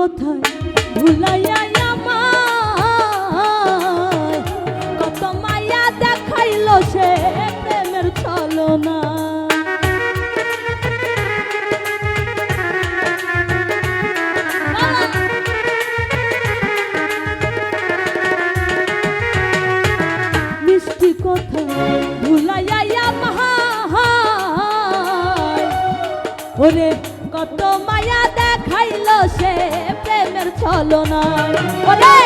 কোথায় ভুলাইয়া কত মায়া দেখাইল সে প্রেমের ছলনা ওরে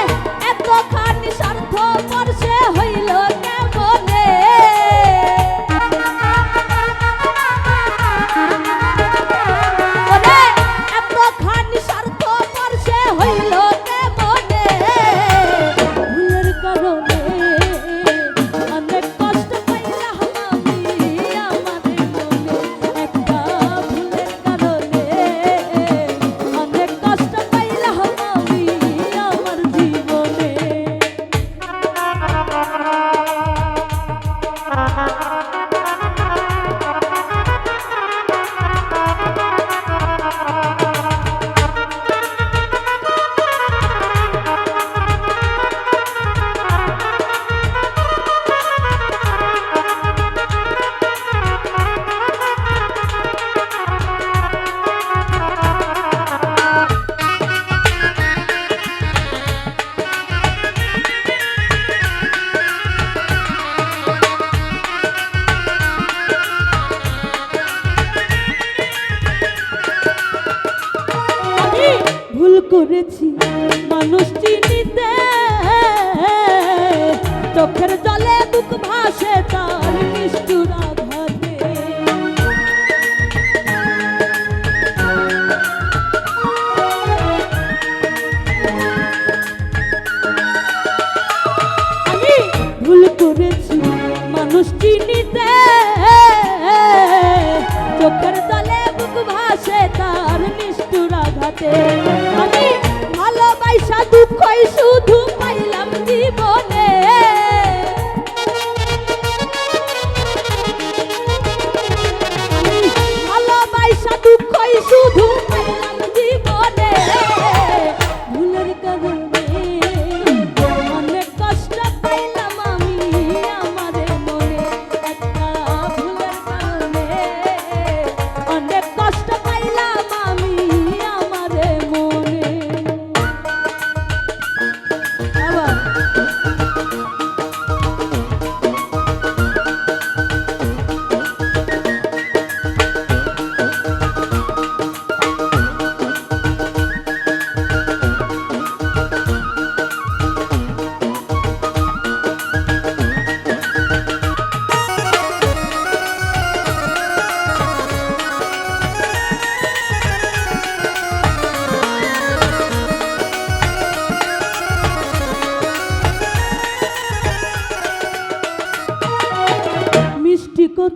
এত খানি স্বার্থ পর হইল করেছি। মানুষ চিনিতে চোখের জলে বুক ভাসে তার ভুল করেছি। মানুষ চিনিতে গেছে আমি মানে ভালোবাসা দুঃখ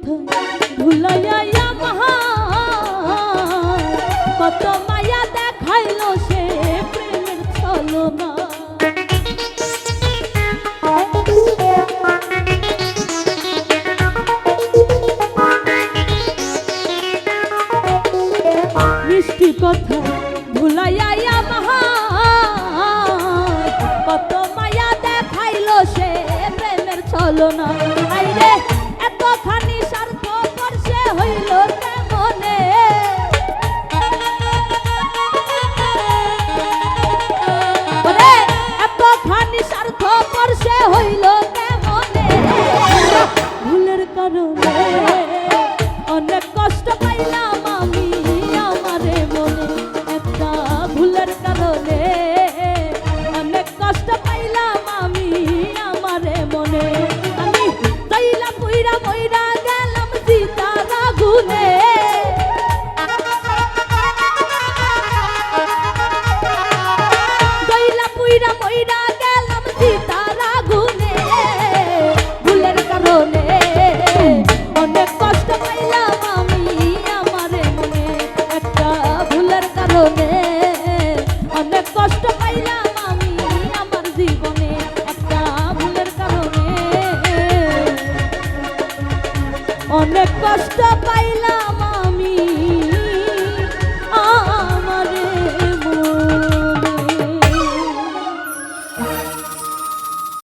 কোথায় ভুলাইয়া কত মায়া দেখাইল সে প্রেমের ছলনা। মিষ্টি কথা ভুলাইয়া মহা কত মায়া দেখাইল সে প্রেমের ছলনা। অনেক কষ্ট পাইলাম।